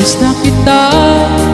Nais kita.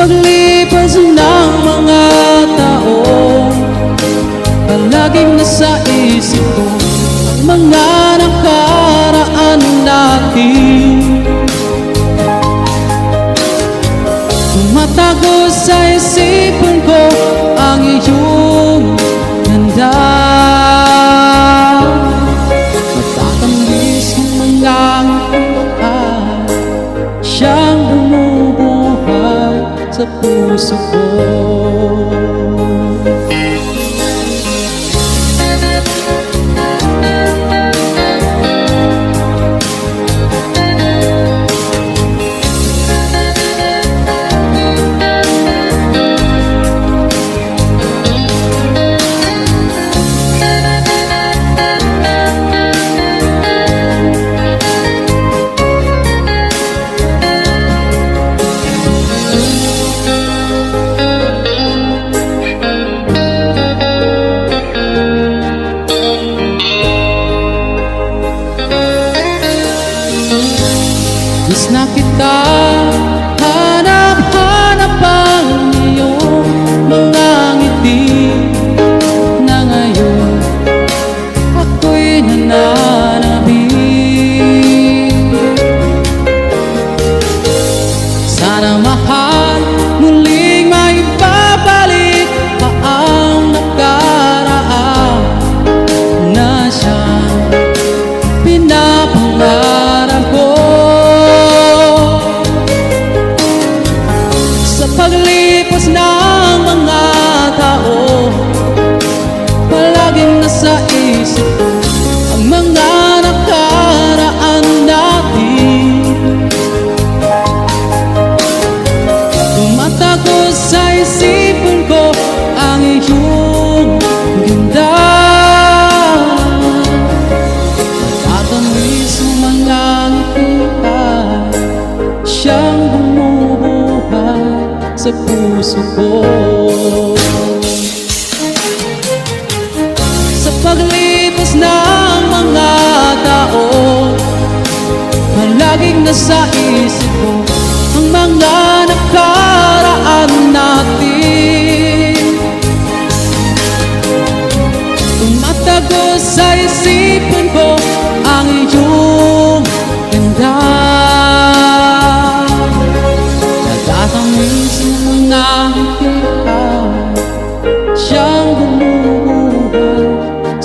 paglipas ng mga taon. Palaging nasa isip ko ang mga sa puso ko. out of my heart. sa puso ko. Sa paglipas ng mga taon Palaging nasa isip ko Ang mga nakaraan natin. Tumatago sa isipan ko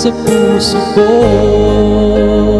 sa puso ko.